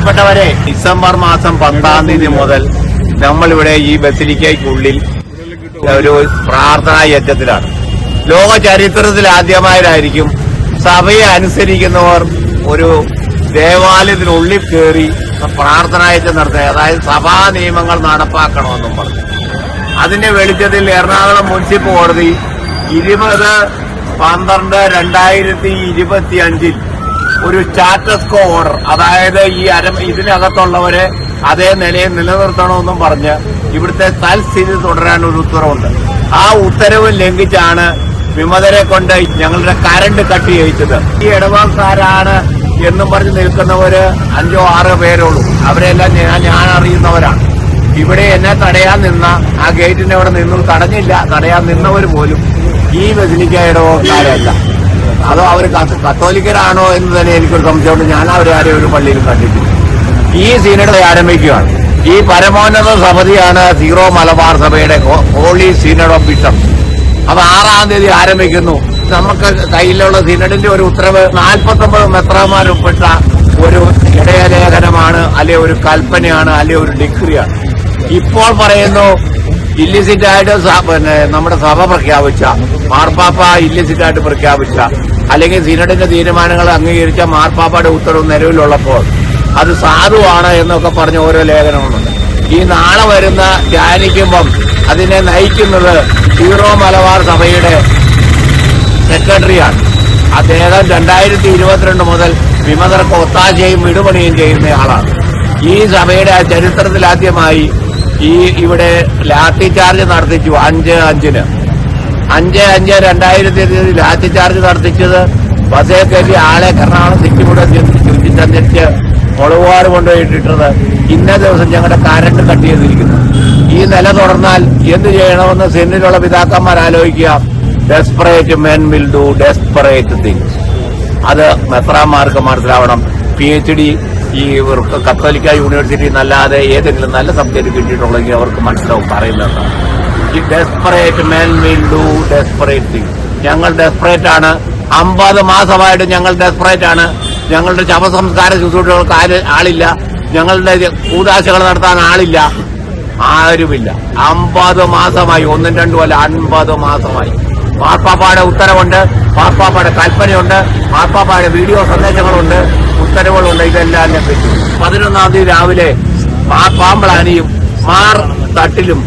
പ്രിയപ്പെട്ടവരെ ഡിസംബർ മാസം പത്താം തീയതി മുതൽ നമ്മളിവിടെ ഈ ബസിലിക്കയ്ക്കുള്ളിൽ ഒരു പ്രാർത്ഥനാ യജ്ഞത്തിലാണ്. ലോക ചരിത്രത്തിൽ ആദ്യമായിട്ടായിരിക്കും സഭയെ അനുസരിക്കുന്നവർ ഒരു ദേവാലയത്തിനുള്ളിൽ കയറി പ്രാർത്ഥനാ യജ്ഞം നടത്തുക. അതായത് സഭാ നിയമങ്ങൾ നടപ്പാക്കണമെന്നും പറഞ്ഞു. അതിന്റെ വെളിച്ചത്തിൽ എറണാകുളം മുനിസിപ്പൽ കോടതി ഇരുപത് പന്ത്രണ്ട് രണ്ടായിരത്തി ഇരുപത്തി അഞ്ചിൽ ഒരു സ്റ്റാറ്റസ് കോ ഓർഡർ അതായത് ഈ അര ഇതിനകത്തുള്ളവരെ അതേ നിലയിൽ നിലനിർത്തണമെന്നും പറഞ്ഞ് ഇവിടുത്തെ തൽസ്ഥിതി തുടരാൻ ഒരു ഉത്തരവുണ്ട്. ആ ഉത്തരവ് ലംഘിച്ചാണ് വിമതരെ കൊണ്ട് ഞങ്ങളുടെ കരണ്ട് കട്ട് ചെയ്യിച്ചത്. ഈ ഇടവക്കാരാണ് എന്നും പറഞ്ഞ് നിൽക്കുന്നവര് അഞ്ചോ ആറോ പേരുള്ളൂ അവരെല്ലാം ഞാൻ അറിയുന്നവരാണ്. ഇവിടെ എന്നെ തടയാൻ നിന്ന ആ ഗേറ്റിന്റെ അവിടെ നിന്നും തടഞ്ഞില്ല. തടയാൻ നിന്നവർ പോലും ഈ ബസിലിക്ക ഇടവക്കാരല്ല അതോ അവർ കത്തോലിക്കരാണോ എന്ന് തന്നെ എനിക്കൊരു സംശയമുണ്ട്. ഞാൻ അവരെ ആരെയും ഒരു പള്ളിയിൽ കണ്ടിട്ടില്ല. ഈ സീനഡ് ആരംഭിക്കുകയാണ്. ഈ പരമോന്നത സമിതിയാണ് സീറോ മലബാർ സഭയുടെ ഹോളി സീനഡ് ഓഫ് ബിഷപ്പ്. അത് ആറാം തീയതി ആരംഭിക്കുന്നു. നമുക്ക് കയ്യിലുള്ള സീനഡിന്റെ ഒരു ഉത്തരവ് നാൽപ്പത്തൊമ്പത് മെത്രാമാർ ഉൾപ്പെട്ട ഒരു ഇടയലേഖനമാണ് അല്ലെ ഒരു കൽപ്പനയാണ് അല്ലെ ഒരു ഡിഗ്രിയാണ്. ഇപ്പോൾ പറയുന്നു ഇല്ലിസിറ്റ് ആയിട്ട് സ- പിന്നെ നമ്മുടെ സഭ പ്രഖ്യാപിച്ച മാർപ്പാപ്പ ഇല്ലിസിറ്റായിട്ട് പ്രഖ്യാപിച്ച അല്ലെങ്കിൽ സിനഡിന്റെ തീരുമാനങ്ങൾ അംഗീകരിച്ച മാർപ്പാപ്പയുടെ ഉത്തരവ് നിലവിലുള്ളപ്പോൾ അത് സാധുവാണ് എന്നൊക്കെ പറഞ്ഞ ഓരോ ലേഖനങ്ങളുണ്ട്. ഈ നാളെ വരുന്ന ധ്യാനിക്കുമ്പം അതിനെ നയിക്കുന്നത് സീറോ മലബാർ സഭയുടെ സെക്രട്ടറിയാണ്. അദ്ദേഹം രണ്ടായിരത്തി ഇരുപത്തിരണ്ട് മുതൽ വിമതർക്ക് ഒത്താശയും വിടുപണിയും ചെയ്യുന്ന ആളാണ്. ഈ സഭയുടെ ചരിത്രത്തിലാദ്യമായി ഈ ഇവിടെ ലാത്തി ചാർജ് നടത്തിച്ചു അഞ്ച് അഞ്ചിന്. അഞ്ച് അഞ്ച് രണ്ടായിരത്തി ലാത്തി ചാർജ് നടത്തിച്ചത് ബസ്സേ കയറ്റി ആളെ എറണാകുളം സിറ്റി കൂടെ ചുറ്റിച്ചന്തിരിച്ച് മുളകുപാട് കൊണ്ടുപോയിട്ടിട്ടത് ഇന്ന ദിവസം ഞങ്ങളുടെ കരണ്ട് കട്ട് ചെയ്തിരിക്കുന്നു. ഈ നില തുടർന്നാൽ എന്ത് ചെയ്യണമെന്ന് സെന്നിലുള്ള പിതാക്കന്മാർ ആലോചിക്കുക. Desperate men will do desperate things അത് മെത്രാന്മാർക്ക് മനസ്സിലാവണം. പി എച്ച് ഡി ഈ കത്തോലിക്ക യൂണിവേഴ്സിറ്റി നല്ലാതെ ഏതെങ്കിലും നല്ല സബ്ജക്ട് കിട്ടിയിട്ടുള്ളെങ്കിൽ അവർക്ക് മനസ്സിലാവും പറയുന്നത് ഈ desperate men will do desperate thing ഞങ്ങൾ ഡെസ്പറേറ്റ് ആണ്. അമ്പത് മാസമായിട്ട് ഞങ്ങൾ ഡെസ്പറേറ്റ് ആണ്. ഞങ്ങളുടെ ശവസംസ്കാര ശുശ്രൂഷകൾക്ക് ആളില്ല. ഞങ്ങളുടെ കൂതാശകൾ നടത്താൻ ആളില്ല. ആരുമില്ല. അമ്പത് മാസമായി ഒന്നും രണ്ടും അല്ല അൻപത് മാസമായി. മാർപ്പാപ്പായുടെ ഉത്തരവുണ്ട്. മാർപ്പാപ്പയുടെ കൽപ്പനയുണ്ട്. മാർപ്പാപ്പയുടെ വീഡിയോ സന്ദേശങ്ങളുണ്ട്. ഉത്തരവുകളുണ്ട്. ഇതെല്ലാം ലഭിച്ചു പതിനൊന്നാം തീയതി രാവിലെ പാമ്പളാനിയും മാർ തട്ടിലും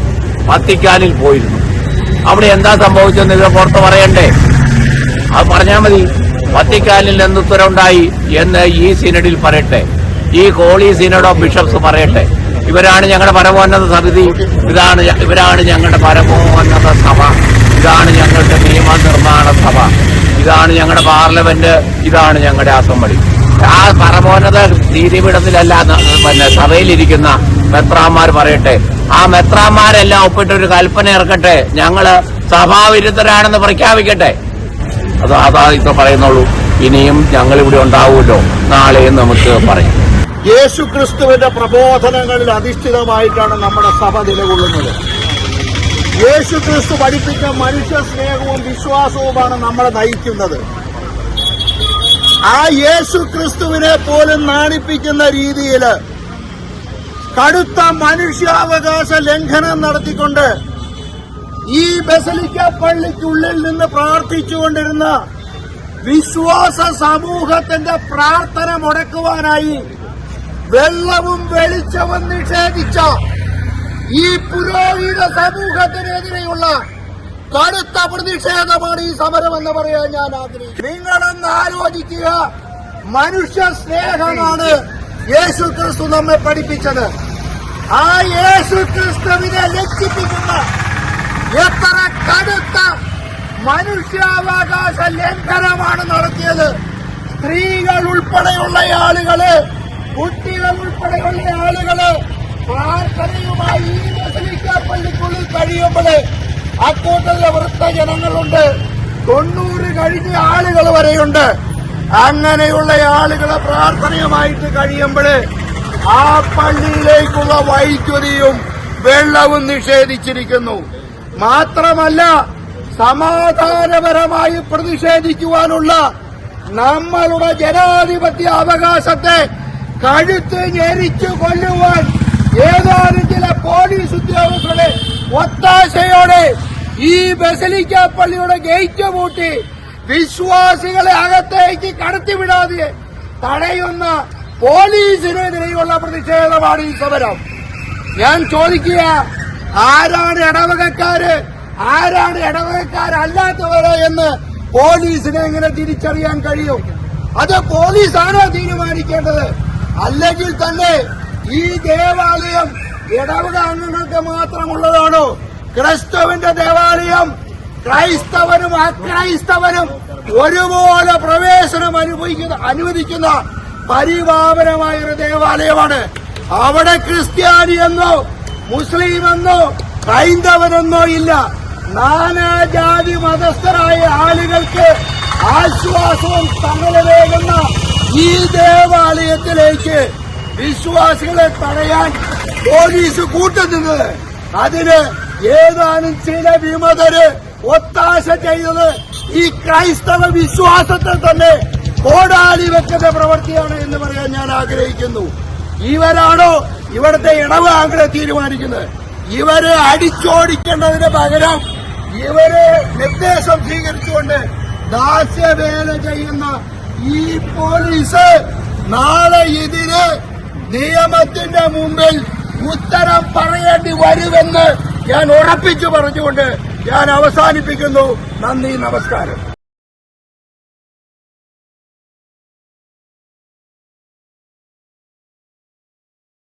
വത്തിക്കാനിൽ പോയിരുന്നു. അവിടെ എന്താ സംഭവിച്ചെന്ന് ഇത് പുറത്ത് പറയണ്ടേ? അത് പറഞ്ഞാൽ മതി. വത്തിക്കാനിൽ എന്ത് ഉത്തരവുണ്ടായി എന്ന് ഈ സിനഡിൽ പറയട്ടെ. ഈ ഹോളി സിനഡ് ഓഫ് ബിഷപ്സ് പറയട്ടെ. ഇവരാണ് ഞങ്ങളുടെ പരമോന്നത സമിതി. ഇതാണ് ഇവരാണ് ഞങ്ങളുടെ പരമോന്നത സഭ ഇതാണ് ഞങ്ങളുടെ നിയമനിർമ്മാണ സഭ. ഇതാണ് ഞങ്ങളുടെ പാർലമെന്റ്. ഇതാണ് ഞങ്ങളുടെ അസംബ്ലി. ആ പരമോന്നത നീതിപീഠത്തിലല്ല പിന്നെ സഭയിലിരിക്കുന്ന മെത്രാന്മാർ പറയട്ടെ. ആ മെത്രാന്മാരെല്ലാം ഒപ്പിട്ടൊരു കൽപ്പന ഇറക്കട്ടെ. ഞങ്ങൾ സഭാവിരുദ്ധരാണെന്ന് പ്രഖ്യാപിക്കട്ടെ. അത് അതാ ഇപ്പൊ പറയുന്നുള്ളൂ. ഇനിയും ഞങ്ങൾ ഇവിടെ ഉണ്ടാവുമല്ലോ. നാളെയും നമുക്ക് പറയാം. യേശു ക്രിസ്തുവിന്റെ പ്രബോധനങ്ങളിൽ അധിഷ്ഠിതമായിട്ടാണ് നമ്മുടെ സഭ നിലകൊള്ളുന്നത്. യേശു ക്രിസ്തു പഠിപ്പിച്ച മനുഷ്യ സ്നേഹവും വിശ്വാസവുമാണ് നമ്മളെ നയിക്കുന്നത്. ആ യേശു ക്രിസ്തുവിനെ പോലും നാണിപ്പിക്കുന്ന രീതിയിൽ കടുത്ത മനുഷ്യാവകാശ ലംഘനം നടത്തിക്കൊണ്ട് ഈ ബസലിക്ക പള്ളിക്കുള്ളിൽ നിന്ന് പ്രാർത്ഥിച്ചുകൊണ്ടിരുന്ന വിശ്വാസ സമൂഹത്തിന്റെ പ്രാർത്ഥന മുടക്കുവാനായി വെള്ളവും വെളിച്ചവും നിഷേധിച്ച ഈ പുരോഹിത സമൂഹത്തിനെതിരെയുള്ള കടുത്ത പ്രതിഷേധമാണ് ഈ സമരം എന്ന് പറയാൻ ഞാൻ ആഗ്രഹിക്കുന്നു. നിങ്ങളൊന്ന് ആലോചിക്കുക. മനുഷ്യ സ്നേഹമാണ് യേശു ക്രിസ്തു നമ്മെ പഠിപ്പിച്ചത്. ആ യേശു ക്രിസ്തുവിനെ ലക്ഷിപ്പിക്കുന്ന എത്ര കടുത്ത മനുഷ്യാവകാശ ലംഘനമാണ് നടത്തിയത്. സ്ത്രീകൾ ഉൾപ്പെടെയുള്ള ആളുകൾ കുട്ടികൾ ഉൾപ്പെടെയുള്ള ആളുകൾ പ്രാർത്ഥനയുമായി പള്ളിക്കുള്ളിൽ കഴിയുമ്പോൾ അക്കൂട്ടത്തിലെ വൃദ്ധജനങ്ങളുണ്ട് തൊണ്ണൂറ് കഴിഞ്ഞ ആളുകൾ വരെയുണ്ട്. അങ്ങനെയുള്ള ആളുകളെ പ്രാർത്ഥനയുമായിട്ട് കഴിയുമ്പോൾ ആ പള്ളിയിലേക്കുള്ള വൈദ്യുതിയും വെള്ളവും നിഷേധിച്ചിരിക്കുന്നു. മാത്രമല്ല സമാധാനപരമായി പ്രതിഷേധിക്കുവാനുള്ള നമ്മളുടെ ജനാധിപത്യ അവകാശത്തെ കഴുത്ത് ഞെരിച്ചു കൊല്ലുവാൻ ഏതാനും ചില പോലീസ് ഉദ്യോഗസ്ഥരുടെ ഒത്താശയോടെ ഈ ബസലിക്ക പള്ളിയുടെ ഗേറ്റ് പൂട്ടി വിശ്വാസികളെ അകത്തേക്ക് കടത്തിവിടാതെ തടയുന്ന പോലീസിനെതിരെയുള്ള പ്രതിഷേധമാണ് ഈ സമരം. ഞാൻ ചോദിക്കുക ആരാണ് ഇടവകക്കാര്? ആരാണ് ഇടവകക്കാരല്ലാത്തവര് എന്ന് പോലീസിനെ എങ്ങനെ തിരിച്ചറിയാൻ കഴിയും? അത് പോലീസാണോ തീരുമാനിക്കേണ്ടത്? അല്ലെങ്കിൽ തന്നെ ഈ ദേവാലയം ഇടവക അംഗങ്ങൾക്ക് മാത്രമുള്ളതാണോ? ക്രിസ്തുവിന്റെ ദേവാലയം ക്രൈസ്തവനും അക്രൈസ്തവനും ഒരുപോലെ പ്രവേശനം അനുഭവിക്കുന്ന അനുവദിക്കുന്ന പരിപാവനമായ ഒരു ദേവാലയമാണ്. അവിടെ ക്രിസ്ത്യാനി എന്നോ മുസ്ലിം എന്നോ ഹൈന്ദവനെന്നോ ഇല്ല. നാനാജാതി മതസ്ഥരായ ആളുകൾക്ക് ആശ്വാസവും തങ്ങളേകുന്ന ഈ ദേവാലയത്തിലേക്ക് വിശ്വാസികളെ തടയാൻ പോലീസ് കൂട്ടുനിന്നത് അതിന് ഏതാനും ചില വിമതര് ഒത്താശ ചെയ്തത് ഈ ക്രൈസ്തവ വിശ്വാസത്തെ തന്നെ കോടാലി വെക്കുന്ന പ്രവൃത്തിയാണ് എന്ന് പറയാൻ ഞാൻ ആഗ്രഹിക്കുന്നു. ഇവരാണോ ഇവിടുത്തെ ഇടവ് ഇടവാങ്ങളെ തീരുമാനിക്കുന്നത്? ഇവരെ അടിച്ചോടിക്കേണ്ടതിന് പകരം ഇവരെ നിർദ്ദേശം സ്വീകരിച്ചുകൊണ്ട് ദാസ്യവേല ചെയ്യുന്ന ഈ പോലീസ് നാളെ ഇതിന് നിയമത്തിന്റെ മുമ്പിൽ ഉത്തരം പറയേണ്ടി വരുമെന്ന് ഞാൻ ഉറപ്പിച്ചു പറഞ്ഞുകൊണ്ട് ഞാൻ അവസാനിപ്പിക്കുന്നു. നന്ദി നമസ്കാരം.